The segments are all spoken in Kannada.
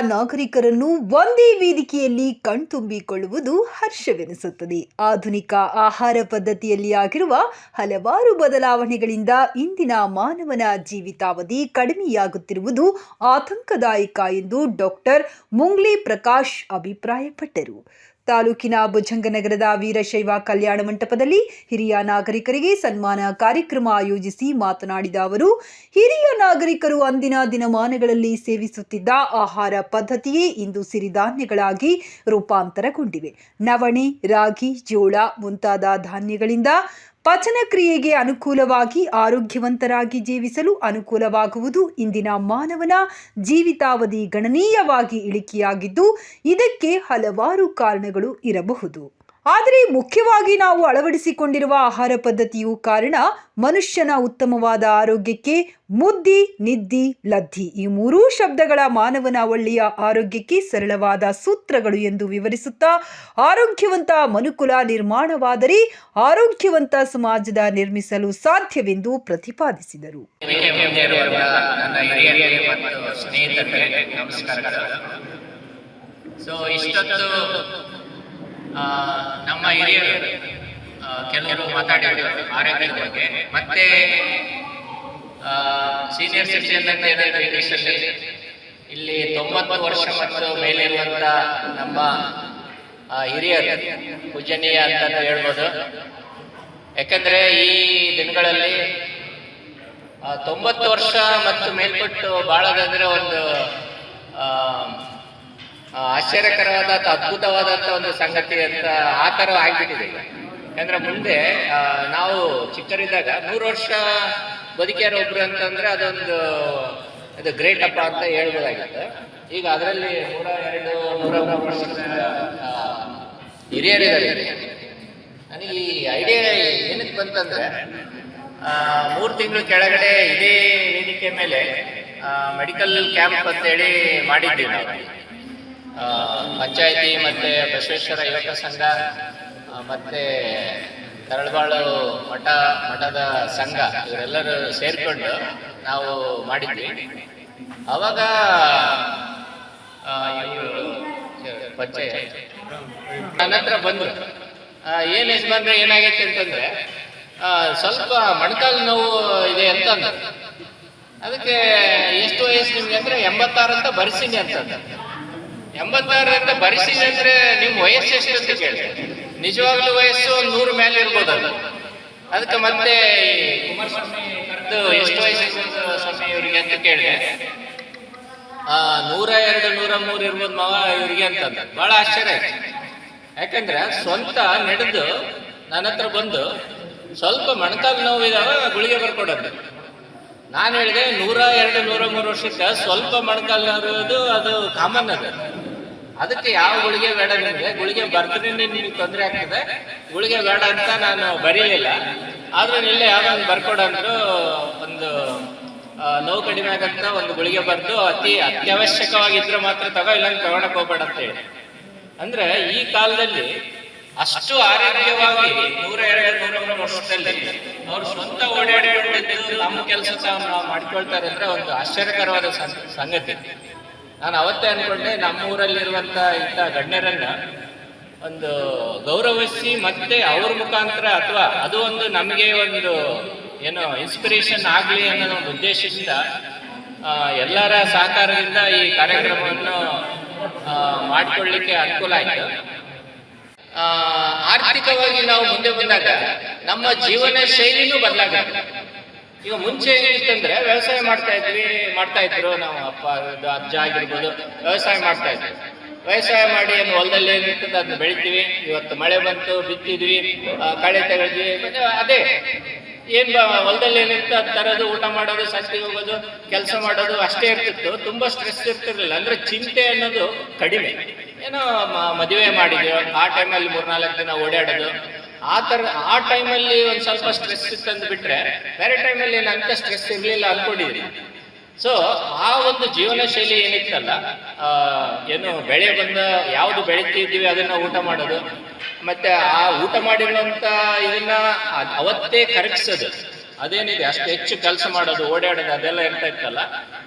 ನಾಗರಿಕರನ್ನು ಒಂದೇ ವೇದಿಕೆಯಲ್ಲಿ ಕಣ್ತುಂಬಿಕೊಳ್ಳುವುದು ಹರ್ಷವೆನಿಸುತ್ತದೆ. ಆಧುನಿಕ ಆಹಾರ ಪದ್ಧತಿಯಲ್ಲಿ ಆಗಿರುವ ಹಲವಾರು ಬದಲಾವಣೆಗಳಿಂದ ಇಂದಿನ ಮಾನವನ ಜೀವಿತಾವಧಿ ಕಡಿಮೆಯಾಗುತ್ತಿರುವುದು ಆತಂಕದಾಯಕ ಎಂದು ಡಾಕ್ಟರ್ ಮುಂಗ್ಲಿ ಪ್ರಕಾಶ್ ಅಭಿಪ್ರಾಯಪಟ್ಟರು. ತಾಲೂಕಿನ ಭುಜಂಗನಗರದ ವೀರಶೈವ ಕಲ್ಯಾಣ ಮಂಟಪದಲ್ಲಿ ಹಿರಿಯ ನಾಗರಿಕರಿಗೆ ಸನ್ಮಾನ ಕಾರ್ಯಕ್ರಮ ಆಯೋಜಿಸಿ ಮಾತನಾಡಿದ ಅವರು, ಹಿರಿಯ ನಾಗರಿಕರು ಅಂದಿನ ದಿನಮಾನಗಳಲ್ಲಿ ಸೇವಿಸುತ್ತಿದ್ದ ಆಹಾರ ಪದ್ಧತಿಯೇ ಇಂದು ಸಿರಿಧಾನ್ಯಗಳಾಗಿ ರೂಪಾಂತರಗೊಂಡಿವೆ. ನವಣೆ, ರಾಗಿ, ಜೋಳ ಮುಂತಾದ ಧಾನ್ಯಗಳಿಂದ ಪಚನ ಕ್ರಿಯೆಗೆ ಅನುಕೂಲವಾಗಿ ಆರೋಗ್ಯವಂತರಾಗಿ ಜೀವಿಸಲು ಅನುಕೂಲವಾಗುವುದು ಇಂದಿನ ಮಾನವನ ಜೀವಿತಾವಧಿ ಗಣನೀಯವಾಗಿ ಇಳಿಕೆಯಾಗಿದ್ದು, ಇದಕ್ಕೆ ಹಲವಾರು ಕಾರಣಗಳು ಇರಬಹುದು. ಆದರೆ ಮುಖ್ಯವಾಗಿ ನಾವು ಅಳವಡಿಸಿಕೊಂಡಿರುವ ಆಹಾರ ಪದ್ಧತಿಯು ಕಾರಣ ಮನುಷ್ಯನ ಉತ್ತಮವಾದ ಆರೋಗ್ಯಕ್ಕೆ ಮುದ್ದಿ, ನಿದ್ದಿ, ಲದ್ದಿ ಈ ಮೂರೂ ಶಬ್ದಗಳ ಮಾನವನ ಒಳ್ಳೆಯ ಆರೋಗ್ಯಕ್ಕೆ ಸರಳವಾದ ಸೂತ್ರಗಳು ಎಂದು ವಿವರಿಸುತ್ತಾ ಆರೋಗ್ಯವಂತ ಮನುಕುಲ ನಿರ್ಮಾಣವಾದರೆ ಆರೋಗ್ಯವಂತ ಸಮಾಜದ ನಿರ್ಮಿಸಲು ಸಾಧ್ಯವೆಂದು ಪ್ರತಿಪಾದಿಸಿದರು. ಸೊ ನಮ್ಮ ಹಿರಿಯರು ಕೆಲವರು ಮಾತಾಡಿದ್ರು ಆರೋಗ್ಯದ ಬಗ್ಗೆ. ಮತ್ತೆ ಸೀನಿಯರ್ ಇಂಗ್ಲಿಷಲ್ಲಿ ಇಲ್ಲಿ ತೊಂಬತ್ತು ವರ್ಷ ಮತ್ತು ಮೇಲೆ ಇರುವಂತ ನಮ್ಮ ಹಿರಿಯರು, ಪೂಜನೀಯ ಅಂತ ಹೇಳ್ಬೋದು. ಯಾಕಂದ್ರೆ ಈ ದಿನಗಳಲ್ಲಿ ತೊಂಬತ್ತು ವರ್ಷ ಮತ್ತು ಮೇಲ್ಪಟ್ಟು ಬಾಳೋದಂದ್ರೆ ಒಂದು ಆಶ್ಚರ್ಯಕರವಾದ ಅದ್ಭುತವಾದಂತ ಒಂದು ಸಂಗತಿ ಅಂತ ಆ ಆಗ್ಬಿಟ್ಟಿದೆ ಈಗ. ಯಾಕಂದ್ರೆ ಮುಂದೆ ನಾವು ಚಿಕ್ಕರಿದ್ದಾಗ ನೂರು ವರ್ಷ ಬದುಕಿಯಾರ ಒಬ್ರು ಅಂತಂದ್ರೆ ಅದೊಂದು ಇದು ಗ್ರೇಟ್ ಅಪ್ಪ ಅಂತ ಹೇಳ್ಬೋದಾಗಿತ್ತು. ಈಗ ಅದರಲ್ಲಿ ನೂರ ಎರಡು ನೂರ ಆ, ಹಿರಿಯರಿದ್ದಾರೆ. ನನಗೆ ಈ ಐಡಿಯಾ ಏನಕ್ಕೆ ಬಂತಂದ್ರೆ ಮೂರು ತಿಂಗಳು ಕೆಳಗಡೆ ಇದೇ ವೇದಿಕೆ ಮೇಲೆ ಮೆಡಿಕಲ್ ಕ್ಯಾಂಪ್ ಅಂತೇಳಿ ಮಾಡಿದ್ದೀವಿ ನಾವು. ಪಂಚಾಯತಿ ಮತ್ತೆ ಬಸವೇಶ್ವರ ಯುವಕ ಸಂಘ ಮತ್ತು ತರಳಬಾಳು ಮಠ, ಮಠದ ಸಂಘ, ಇವರೆಲ್ಲರೂ ಸೇರಿಕೊಂಡು ನಾವು ಮಾಡಿದ್ವಿ. ಅವಾಗ ಪಂಚಾಯತ್ ನನ್ನ ಹತ್ರ ಬಂದರು. ಏನು ಯಜಮಾನ್ರೆ, ಏನಾಗೈತೆ ಅಂತಂದ್ರೆ ಸ್ವಲ್ಪ ಮೊಣಕಾಲು ನೋವು ಇದೆ ಅಂತ ಅದಕ್ಕೆ, ಎಷ್ಟು ವಯಸ್ಸು ನಿಮ್ಗೆ ಅಂದ್ರೆ ಎಂಬತ್ತಾರು ಅಂತ ಬರ್ಸಿನಿ ಅಂತಂದ ಎಂಬತ್ತಾರು ಅಂತ ಬರ್ಸೀನಿ ಅಂದ್ರೆ ನಿಮ್ ವಯಸ್ಸು ಎಷ್ಟು ಅಂತ ಕೇಳಿ. ನಿಜವಾಗ್ಲೂ ವಯಸ್ಸು ಒಂದು ನೂರು ಮೇಲೆ ಇರ್ಬೋದು ಅದು. ಅದಕ್ಕೆ ಮತ್ತೆ ಎಷ್ಟು ವಯಸ್ಸು ಸ್ವಾಮಿ ಇವರಿಗೆ ಅಂತ ಕೇಳಿದೆ. ಆ, ನೂರ ಎರಡು, ನೂರ ಮೂರು ಇರ್ಬೋದು ಮಾವ ಇವ್ರಿಗೆ ಅಂತ ಬಹಳ ಆಶ್ಚರ್ಯ ಆಯ್ತು. ಯಾಕಂದ್ರೆ ಸ್ವಂತ ನಡೆದು ನನ್ನ ಹತ್ರ ಬಂದು ಸ್ವಲ್ಪ ಮೊಣಕಾಲು ನೋವು ಇದಾವ, ಗುಳಿಗೆ ಬರ್ಕೊಡೋದು. ನಾನು ಹೇಳಿದೆ ನೂರ ಎರಡು, ನೂರ ಮೂರು ವರ್ಷಕ್ಕೆ ಸ್ವಲ್ಪ ಮೊಣಕಾಲು ನೋವು ಅದು ಕಾಮನ್ ಅದು. ಅದಕ್ಕೆ ಯಾವ ಗುಳಿಗೆ ಬೇಡ ನಿಮಗೆ ಗುಳಿಗೆ ಬರ್ತೀನಿ ನಿಮಗೆ ತೊಂದರೆ ಆಗ್ತದೆ. ಗುಳಿಗೆ ಬೇಡ ಅಂತ ನಾನು ಬರೀಲಿಲ್ಲ. ಆದ್ರೆ ಇಲ್ಲೇ ಯಾವ್ದೋ ಒಂದು ಬರ್ಕೊಡಂದ್ರು ಒಂದು ನೋವು ಕಡಿಮೆ ಆಗಂತ ಒಂದು ಗುಳಿಗೆ ಬರೆದು ಅತಿ ಅತ್ಯವಶ್ಯಕವಾಗಿದ್ರೆ ಮಾತ್ರ ತಗೋ ಇಲ್ಲ ತಗೊಳಕ್ ಹೋಗ್ಬೇಡ ಅಂತ ಹೇಳಿ. ಅಂದ್ರೆ ಈ ಕಾಲದಲ್ಲಿ ಅಷ್ಟು ಆರೋಗ್ಯವಾಗಿ ನೂರ ಎರಡು, ನೂರ ಮೂರು ವರ್ಷದಲ್ಲಿ ಅವ್ರು ಸ್ವಂತ ಓಡಾಡಿ ನಮ್ಮ ಕೆಲಸ ಮಾಡ್ಕೊಳ್ತಾರೆ ಅಂದ್ರೆ ಒಂದು ಆಶ್ಚರ್ಯಕರವಾದ ಸಂಗತಿ. ನಾನು ಅವತ್ತೇ ಅನ್ಕೊಂಡೆ ನಮ್ಮ ಊರಲ್ಲಿರುವಂತ ಇಂಥ ಗಣ್ಯರನ್ನ ಒಂದು ಗೌರವಿಸಿ ಮತ್ತೆ ಅವ್ರ ಮುಖಾಂತರ ಅಥವಾ ಅದು ಒಂದು ನಮಗೆ ಒಂದು ಏನು ಇನ್ಸ್ಪಿರೇಷನ್ ಆಗಲಿ ಅನ್ನೋ ಒಂದು ಉದ್ದೇಶದಿಂದ ಎಲ್ಲರ ಸಹಕಾರದಿಂದ ಈ ಕಾರ್ಯಕ್ರಮವನ್ನು ಮಾಡಿಕೊಳ್ಳಿಕ್ಕೆ ಅನುಕೂಲ ಆಯ್ತು. ಆರ್ಥಿಕವಾಗಿ ನಾವು ಮುಂದೆ ಬಂದಾಗ ನಮ್ಮ ಜೀವನ ಶೈಲಿನೂ ಬದಲಾಗುತ್ತೆ. ಈಗ ಮುಂಚೆ ಏನಿತ್ತಂದ್ರೆ ವ್ಯವಸಾಯ ಮಾಡ್ತಾ ಇದ್ವಿ, ಮಾಡ್ತಾ ಇದ್ರು ನಾವು ಅಪ್ಪ ಅಜ್ಜ ಆಗಿರ್ಬೋದು, ವ್ಯವಸಾಯ ಮಾಡ್ತಾ ಇದ್ವಿ. ವ್ಯವಸಾಯ ಮಾಡಿ ಏನು ಹೊಲದಲ್ಲಿ ಏನಿರ್ತದೆ ಅದನ್ನ ಬೆಳಿತೀವಿ. ಇವತ್ತು ಮಳೆ ಬಂತು, ಬಿತ್ತಿದ್ವಿ ಕಳೆ ತೆಗೆದ್ವಿ. ಅದೇ, ಏನ್ ಹೊಲದಲ್ಲಿ ಏನಿತ್ತು ಅದ್ ತರೋದು, ಊಟ ಮಾಡೋದು ಸಂತಿಗೆ ಹೋಗೋದು, ಕೆಲಸ ಮಾಡೋದು ಅಷ್ಟೇ ಇರ್ತಿತ್ತು. ತುಂಬಾ ಸ್ಟ್ರೆಸ್ ಇರ್ತಿರ್ಲಿಲ್ಲ. ಅಂದ್ರೆ ಚಿಂತೆ ಅನ್ನೋದು ಕಡಿಮೆ. ಏನೋ ಮದುವೆ ಮಾಡಿದ್ವಿ ಆ ಟೈಮಲ್ಲಿ ಮೂರ್ನಾಲ್ಕು ದಿನ ಓಡಾಡೋದು ಆ ತರ, ಆ ಟೈಮಲ್ಲಿ ಒಂದು ಸ್ವಲ್ಪ ಸ್ಟ್ರೆಸ್ ತಂದು ಬಿಟ್ರೆ ಬೇರೆ ಟೈಮಲ್ಲಿ ಏನು ಅಂತ ಸ್ಟ್ರೆಸ್ ಇರಲಿಲ್ಲ ಅನ್ಕೊಂಡಿದ್ದೀನಿ ಸೊ ಆ ಒಂದು ಜೀವನ ಶೈಲಿ ಏನಿತ್ತಲ್ಲ ಏನು ಬೆಳೆ ಬಂದ, ಯಾವುದು ಬೆಳೀತಿದ್ದೀವಿ ಅದನ್ನ ಊಟ ಮಾಡೋದು, ಮತ್ತೆ ಆ ಊಟ ಮಾಡಿರುವಂತ ಇದನ್ನ ಅವತ್ತೇ ಕರಗಿಸೋದು, ಅದೇನಿದೆ, ಅಷ್ಟು ಹೆಚ್ಚು ಕೆಲಸ ಮಾಡೋದು, ಓಡಾಡೋದು, ಅದೆಲ್ಲ ಇರ್ತಾ ಇತ್ತಲ್ಲ.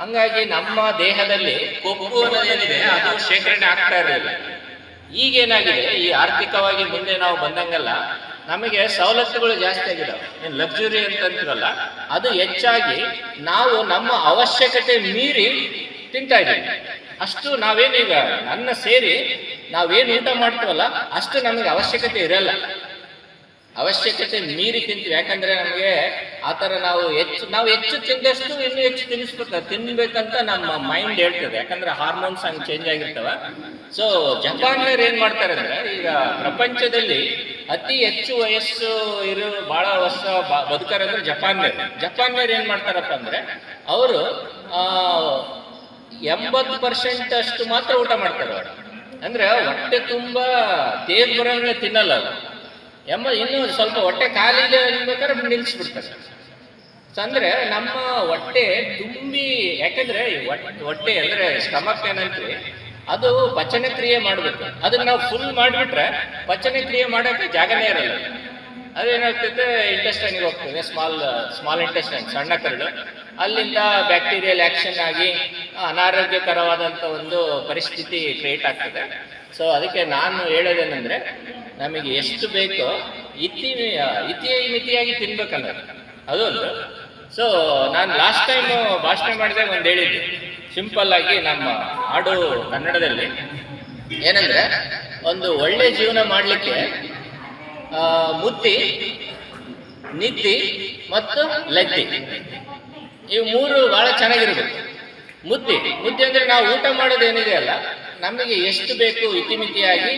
ಹಂಗಾಗಿ ನಮ್ಮ ದೇಹದಲ್ಲಿ ಕೊಬ್ಬು ಅನ್ನೋದೇನಿದೆ, ಅದು ಶೇಖರಣೆ ಆಗ್ತಾ ಇರಲಿಲ್ಲ. ಈಗೇನಾಗಿದೆ? ಈ ಆರ್ಥಿಕವಾಗಿ ಮುಂದೆ ನಾವು ಬಂದಂಗಲ್ಲ, ನಮಗೆ ಸವಲತ್ತುಗಳು ಜಾಸ್ತಿ ಆಗಿದಾವೆ. ಏನು ಲಕ್ಸುರಿ ಅಂತಂತಿರಲ್ಲ ಅದು ಹೆಚ್ಚಾಗಿ ನಾವು ನಮ್ಮ ಅವಶ್ಯಕತೆ ಮೀರಿ ತಿಂತಾ ಇದ್ದೀವಿ. ಅಷ್ಟು ನಾವೇನೀಗ ಅನ್ನ ಸೇರಿ ನಾವೇನು ಊಟ ಮಾಡ್ತೀವಲ್ಲ, ಅಷ್ಟು ನಮಗೆ ಅವಶ್ಯಕತೆ ಇರಲ್ಲ. ಅವಶ್ಯಕತೆ ಮೀರಿ ತಿಂತೀವಿ. ಯಾಕಂದ್ರೆ ನಮಗೆ ಆ ಥರ ನಾವು ಹೆಚ್ಚು ನಾವು ಹೆಚ್ಚು ತಿಂದಷ್ಟು ಇನ್ನು ಹೆಚ್ಚು ತಿನ್ನಿಸ್ಬೇಕು ತಿನ್ಬೇಕಂತ ನಮ್ಮ ಮೈಂಡ್ ಹೇಳ್ತದೆ. ಯಾಕಂದ್ರೆ ಹಾರ್ಮೋನ್ಸ್ ಹಂಗೆ ಚೇಂಜ್ ಆಗಿರ್ತವೆ. ಸೊ ಜಪಾನ್ನವ್ರು ಏನ್ ಮಾಡ್ತಾರೆ ಅಂದ್ರೆ, ಈಗ ಪ್ರಪಂಚದಲ್ಲಿ ಅತಿ ಹೆಚ್ಚು ವಯಸ್ಸು ಇರೋ, ಬಹಳ ವರ್ಷ ಬದುಕರಂದ್ರೆ ಜಪಾನ್ ಮೇಲೆ ಏನ್ ಮಾಡ್ತಾರಪ್ಪ ಅಂದ್ರೆ, ಅವರು ಎಂಬತ್ತು ಪರ್ಸೆಂಟ್ ಅಷ್ಟು ಮಾತ್ರ ಊಟ ಮಾಡ್ತಾರೆ ಅವರು. ಅಂದ್ರೆ ಹೊಟ್ಟೆ ತುಂಬಾ ತೇಜ್ ತಿನ್ನಲ್ಲ ಅವರು. ಎಂಬ ಇನ್ನೂ ಸ್ವಲ್ಪ ಹೊಟ್ಟೆ ಖಾಲಿ ಇದೆ ಅನ್ಬೇಕಾದ್ರೆ ನಿಲ್ಲಿಸ್ಬಿಡ್ತಾರೆ. ಅಂದ್ರೆ ನಮ್ಮ ಹೊಟ್ಟೆ ತುಂಬಿ, ಯಾಕಂದ್ರೆ ಹೊಟ್ಟೆ ಅಂದ್ರೆ ಸ್ಟಮಕ್ ಏನಂತೀವಿ, ಅದು ಪಚನ ಕ್ರಿಯೆ ಮಾಡಬೇಕು. ಅದನ್ನ ನಾವು ಫುಲ್ ಮಾಡಿಬಿಟ್ರೆ ಪಚನ ಕ್ರಿಯೆ ಮಾಡೋಕೆ ಜಾಗನೇ ಇರಲ್ಲ. ಅದೇನಾಗ್ತದೆ ಇಂಟೆಸ್ಟೈನ್ಗೆ ಹೋಗ್ತದೆ ಸ್ಮಾಲ್ ಸ್ಮಾಲ್ ಇಂಟೆಸ್ಟೈನ್ ಸಣ್ಣ ಕರಳು. ಅಲ್ಲಿಂದ ಬ್ಯಾಕ್ಟೀರಿಯಲ್ ಆಕ್ಷನ್ ಆಗಿ ಅನಾರೋಗ್ಯಕರವಾದಂಥ ಒಂದು ಪರಿಸ್ಥಿತಿ ಕ್ರಿಯೇಟ್ ಆಗ್ತದೆ. ಸೊ ಅದಕ್ಕೆ ನಾನು ಹೇಳೋದೇನೆಂದ್ರೆ ನಮಗೆ ಎಷ್ಟು ಬೇಕೋ ಇತಿ ಇತಿ ಮಿತಿಯಾಗಿ ತಿನ್ಬೇಕನ್ನೋದು ಅದೊಂದು ಸೊ ನಾನು ಲಾಸ್ಟ್ ಟೈಮ್ ಭಾಷಣ ಮಾಡಿದಾಗ ಒಂದು ಹೇಳಿದ್ದೆ. ಸಿಂಪಲ್ ಆಗಿ ನಮ್ಮ ಹಾಡು ಕನ್ನಡದಲ್ಲಿ ಏನಂದ್ರೆ ಒಂದು ಒಳ್ಳೆ ಜೀವನ ಮಾಡಲಿಕ್ಕೆ ಮುದ್ದಿ, ನಿದ್ದಿ ಮತ್ತು ಲದ್ದಿ. ಇವು ಮೂರು ಬಹಳ ಚೆನ್ನಾಗಿರ್ಬೇಕು. ಮುದ್ದೆ ಮುದ್ದೆ ಅಂದ್ರೆ ನಾವು ಊಟ ಮಾಡೋದು ಏನಿದೆ ಅಲ್ಲ? ನಮಗೆ ಎಷ್ಟು ಬೇಕು ಇತಿಮಿತಿಯಾಗಿ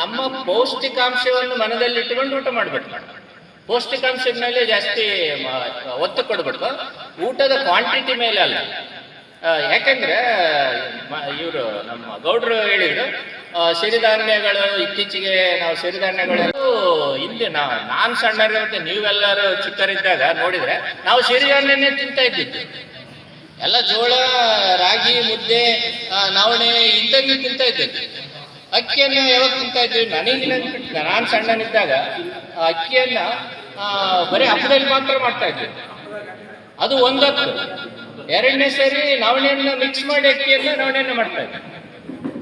ನಮ್ಮ ಪೌಷ್ಟಿಕಾಂಶವನ್ನು ಮನದಲ್ಲಿಟ್ಟುಕೊಂಡು ಊಟ ಮಾಡಬೇಕು. ಪೌಷ್ಟಿಕಾಂಶದ ಮೇಲೆ ಜಾಸ್ತಿ ಒತ್ತು ಕೊಡ್ಬೇಕು. ಊಟದ ಕ್ವಾಂಟಿಟಿ ಮೇಲೆ ಅಲ್ಲ. ಯಾಕಂದ್ರೆ ಇವರು ನಮ್ಮ ಗೌಡ್ರು ಹೇಳಿದ್ರು ಸಿರಿಧಾನ್ಯಗಳು ಇತ್ತೀಚೆಗೆ ನಾವು ಸಿರಿಧಾನ್ಯಗಳು ಹಿಂದೆ ನಾವು ನಾನು ಸಣ್ಣರಿರುತ್ತೆ ನೀವೆಲ್ಲರೂ ಚಿಕ್ಕರಿದ್ದಾಗ ನೋಡಿದ್ರೆ ನಾವು ಸಿರಿಧಾನ್ಯನೇ ತಿಂತಾ ಇದ್ದಿದ್ದು. ಎಲ್ಲ ಜೋಳ, ರಾಗಿ, ಮುದ್ದೆ ನವಣೆ ಇಂಥದ್ದು ತಿಂತಾ ಇದ್ದಿದ್ದು ಅಕ್ಕಿಯನ್ನ ಯಾವಾಗ ತಿಂತಾ ಇದ್ದೀವಿ ನನಗೆ ನಾನು ಸಣ್ಣನಿದ್ದಾಗ ಅಕ್ಕಿಯನ್ನ ಬರೀ ಹಬ್ಬದಲ್ಲಿ ಮಾತ್ರ ಮಾಡ್ತಾ ಇದ್ವಿ. ಅದು ಒಂದತ್ತು. ಎರಡನೇ ಸರಿ ನವಣೆಯನ್ನ ಮಿಕ್ಸ್ ಮಾಡಿ ಅಕ್ಕಿಯನ್ನ ನವಣೆಯನ್ನ ಮಾಡ್ತಾ ಇದ್ವಿ.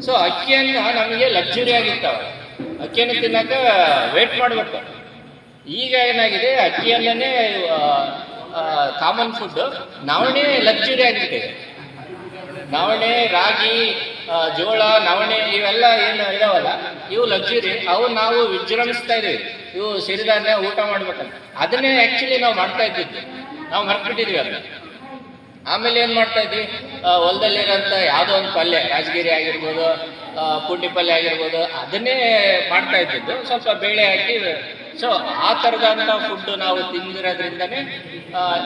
ಸೊ ಅಕ್ಕಿಯನ್ನ ನಮಗೆ ಲಕ್ಸುರಿ ಆಗಿರ್ತಾವ ಅಕ್ಕಿಯನ್ನು ತಿನ್ನಕ ವೇಟ್ ಮಾಡ್ಬೇಕು. ಈಗ ಏನಾಗಿದೆ? ಅಕ್ಕಿಯನ್ನೇ ಕಾಮನ್ ಫುಡ್ ನವಣೆ ಲಕ್ಸುರಿ ಆಗಿಬಿಟ್ಟಿದೆ. ನವಣೆ, ರಾಗಿ ಜೋಳ, ನವಣೆ ಇವೆಲ್ಲ ಏನು ಇದಾವಲ್ಲ? ಇವು ಲಕ್ಸುರಿ ಅವು ನಾವು ವಿಜೃಂಭಿಸ್ತಾ ಇದೀವಿ ಇವು ಸಿರಿಧಾನ್ಯ ಊಟ ಮಾಡ್ಬೇಕಂತ. ಅದನ್ನೇ ಆ್ಯಕ್ಚುಲಿ ನಾವು ಮಾಡ್ತಾ ಇದ್ದಿದ್ದು. ನಾವು ಮರ್ತ್ಬಿಟ್ಟಿದೀವಿ ಅಲ್ಲ ಆಮೇಲೆ ಏನು ಮಾಡ್ತಾ ಇದ್ವಿ? ಹೊಲದಲ್ಲಿರೋಂಥ ಯಾವುದೋ ಒಂದು ಪಲ್ಯ, ರಾಜಗಿರಿ ಆಗಿರ್ಬೋದು ಪುಂಡಿ ಪಲ್ಯ ಆಗಿರ್ಬೋದು, ಅದನ್ನೇ ಮಾಡ್ತಾ ಇದ್ದಿದ್ದು. ಸ್ವಲ್ಪ ಬೇಳೆ ಹಾಕಿ ಸೊ ಆ ಥರದಂಥ ಫುಡ್ ನಾವು ತಿಂದಿರೋದ್ರಿಂದನೇ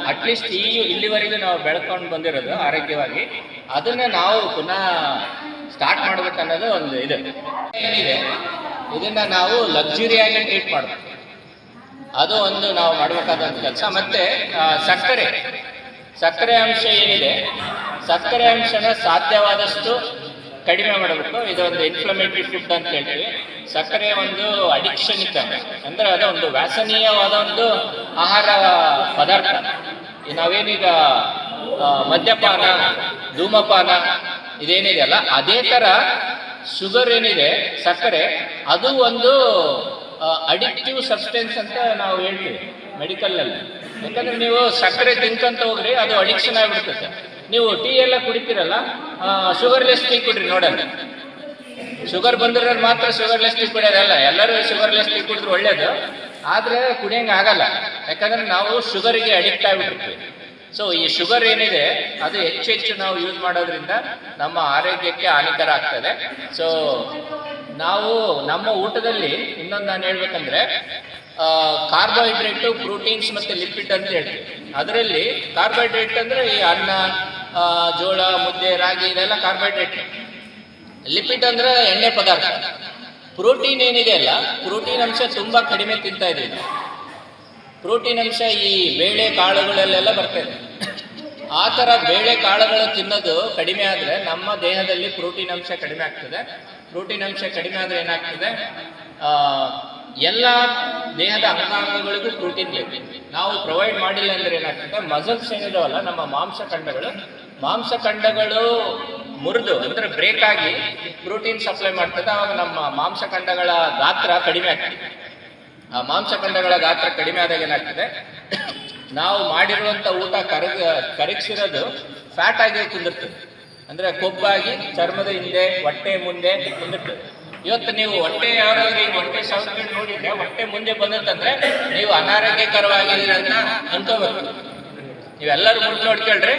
ಅಟ್ಲೀಸ್ಟ್ ಈ ಇಲ್ಲಿವರೆಗೂ ನಾವು ಬೆಳ್ಕೊಂಡು ಬಂದಿರೋದು ಆರೋಗ್ಯವಾಗಿ. ಅದನ್ನು ನಾವು ಪುನಃ ಸ್ಟಾರ್ಟ್ ಮಾಡ್ಬೇಕು ಅನ್ನೋದು ಒಂದು ಇದೆ. ಏನಿದೆ? ಇದನ್ನು ನಾವು ಲಕ್ಸುರಿಯಾಗಿ ಟ್ರೀಟ್ ಮಾಡಬೇಕು. ಅದು ಒಂದು ನಾವು ಮಾಡಬೇಕಾದಂಥ ಕೆಲಸ. ಮತ್ತೆ ಸಕ್ಕರೆ. ಸಕ್ಕರೆ ಅಂಶ ಏನಿದೆ? ಸಕ್ಕರೆ ಅಂಶನ ಸಾಧ್ಯವಾದಷ್ಟು ಕಡಿಮೆ ಮಾಡಬೇಕು. ಇದೊಂದು ಇನ್ಫ್ಲಮೇಟರಿ ಫುಡ್ ಅಂತ ಹೇಳ್ತೀವಿ. ಸಕ್ಕರೆ ಒಂದು ಅಡಿಕ್ಷನ್ ಇದ್ದಂಗೆ ಅಂದ್ರೆ ಅದು ಒಂದು ವ್ಯಾಸನೀಯವಾದ ಒಂದು ಆಹಾರ ಪದಾರ್ಥ. ನಾವೇನೀಗ ಮದ್ಯಪಾನ, ಧೂಮಪಾನ, ಇದೇನಿದೆ ಅಲ್ಲ, ಅದೇ ಥರ ಶುಗರ್ ಏನಿದೆ, ಸಕ್ಕರೆ, ಅದು ಒಂದು ಅಡಿಕ್ಟಿವ್ ಸಬ್ಸ್ಟೆನ್ಸ್ ಅಂತ ನಾವು ಹೇಳ್ತೀವಿ ಮೆಡಿಕಲ್ನಲ್ಲಿ ಯಾಕಂದ್ರೆ ನೀವು ಸಕ್ಕರೆ ತಿನ್ಕೊಂತ ಹೋಗ್ರಿ ಅದು ಅಡಿಕ್ಷನ್ ಆಗಿಬಿಡ್ತದೆ. ನೀವು ಟೀ ಎಲ್ಲ ಕುಡಿತೀರಲ್ಲ? ಶುಗರ್ಲೆಸ್ ಟೀ ಕುಡ್ರಿ ನೋಡೋಣ. ಶುಗರ್ ಬಂದ್ರೆ ಮಾತ್ರ ಶುಗರ್ಲೆಸ್ ಟೀ ಕುಡಿಯೋದಲ್ಲ, ಎಲ್ಲರೂ ಶುಗರ್ಲೆಸ್ ಟೀ ಕುಡಿದ್ರೆ ಒಳ್ಳೇದು. ಆದರೆ ಕುಡಿಯಂಗೆ ಆಗಲ್ಲ. ಯಾಕಂದ್ರೆ ನಾವು ಶುಗರಿಗೆ ಅಡಿಕ್ಟ್ ಆಗಿಬಿಟ್ಟಿರ್ತೀವಿ. ಸೊ ಈ ಶುಗರ್ ಏನಿದೆ, ಅದು ಹೆಚ್ಚು ಹೆಚ್ಚು ನಾವು ಯೂಸ್ ಮಾಡೋದ್ರಿಂದ ನಮ್ಮ ಆರೋಗ್ಯಕ್ಕೆ ಹಾನಿಕರ ಆಗ್ತದೆ. ಸೊ ನಾವು ನಮ್ಮ ಊಟದಲ್ಲಿ ಇನ್ನೊಂದು ನಾನು ಹೇಳ್ಬೇಕಂದ್ರೆ ಕಾರ್ಬೋಹೈಡ್ರೇಟು ಪ್ರೋಟೀನ್ಸ್ ಮತ್ತು ಲಿಪಿಡ್ ಅಂತ ಹೇಳ್ತೀವಿ. ಅದರಲ್ಲಿ ಕಾರ್ಬೋಹೈಡ್ರೇಟ್ ಅಂದರೆ ಈ ಅನ್ನ ಜೋಳ, ಮುದ್ದೆ, ರಾಗಿ, ಇದೆಲ್ಲ ಕಾರ್ಬೋಹೈಡ್ರೇಟ್ ಲಿಪಿಡ್ ಅಂದ್ರೆ ಎಣ್ಣೆ ಪದಾರ್ಥ. ಪ್ರೋಟೀನ್ ಏನಿದೆ ಅಲ್ಲ, ಪ್ರೋಟೀನ್ ಅಂಶ ತುಂಬ ಕಡಿಮೆ ತಿಂತಾ ಇದ್ದೀವಿ ಪ್ರೋಟೀನ್ ಅಂಶ ಈ ಬೇಳೆ ಕಾಳುಗಳಲ್ಲೆಲ್ಲ ಬರ್ತಾ ಇದೆ. ಆ ಥರ ಬೇಳೆ ಕಾಳುಗಳು ತಿನ್ನೋದು ಕಡಿಮೆ ಆದರೆ ನಮ್ಮ ದೇಹದಲ್ಲಿ ಪ್ರೋಟೀನ್ ಅಂಶ ಕಡಿಮೆ ಆಗ್ತದೆ. ಪ್ರೋಟೀನ್ ಅಂಶ ಕಡಿಮೆ ಆದರೆ ಏನಾಗ್ತದೆ? ಎಲ್ಲ ದೇಹದ ಅಂಗಾಂಗಗಳಿಗೂ ಪ್ರೋಟೀನ್ ಬೇಕು. ನಾವು ಪ್ರೊವೈಡ್ ಮಾಡಿಲ್ಲ ಅಂದ್ರೆ ಏನಾಗ್ತದೆ? ಮಸಲ್ಸ್ ಏನಿದಾವಲ್ಲ ನಮ್ಮ ಮಾಂಸ ಖಂಡಗಳು ಮಾಂಸಖಂಡಗಳು ಮುರಿದು, ಅಂದ್ರೆ ಬ್ರೇಕ್ ಆಗಿ ಪ್ರೋಟೀನ್ ಸಪ್ಲೈ ಮಾಡ್ತದೆ, ಆವಾಗ ನಮ್ಮ ಮಾಂಸಖಂಡಗಳ ಗಾತ್ರ ಕಡಿಮೆ ಆಗ್ತದೆ. ಆ ಮಾಂಸಖಂಡಗಳ ಗಾತ್ರ ಕಡಿಮೆ ಆದಾಗ ಏನಾಗ್ತದೆ? ನಾವು ಮಾಡಿರುವಂಥ ಊಟ ಕರಗ, ಕರಗಿಸಿರೋದು ಫ್ಯಾಟ್ ಆಗಿ ಕುಂದಿರ್ತದೆ. ಅಂದ್ರೆ ಕೊಬ್ಬಾಗಿ ಚರ್ಮದ ಹಿಂದೆ, ಹೊಟ್ಟೆ ಮುಂದೆ ಕುಂದಿರ್ತದೆ. ಇವತ್ತು ನೀವು ಹೊಟ್ಟೆ ಯಾರಾದ್ರೂ ಈಗ ಹೊಟ್ಟೆ ಸೌಂಡ್ ನೋಡಿದ್ರೆ ಹೊಟ್ಟೆ ಮುಂದೆ ಬಂದಂತಂದ್ರೆ ನೀವು ಅನಾರೋಗ್ಯಕರವಾಗಿದ್ದೀರ ಅಂತ ಅನ್ಕೋಬೇಕು. ನೀವೆಲ್ಲರೂ ಮುಂದೆ ನೋಡ್ಕೊಳ್ರಿ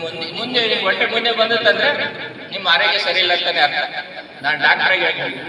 ಮುಂದೆ ಮುಂದೆ ಹೊಟ್ಟೆ ಮುಂದೆ ಬಂದಂತಂದ್ರೆ ನಿಮ್ಮ ಆರೋಗ್ಯ ಸರಿ ಇಲ್ಲ ಅಂತಾನೆ ಅರ್ಥ. ನಾನು ಡಾಕ್ಟ್ರಾಗಿ ಹೇಳ್ತೀನಿ.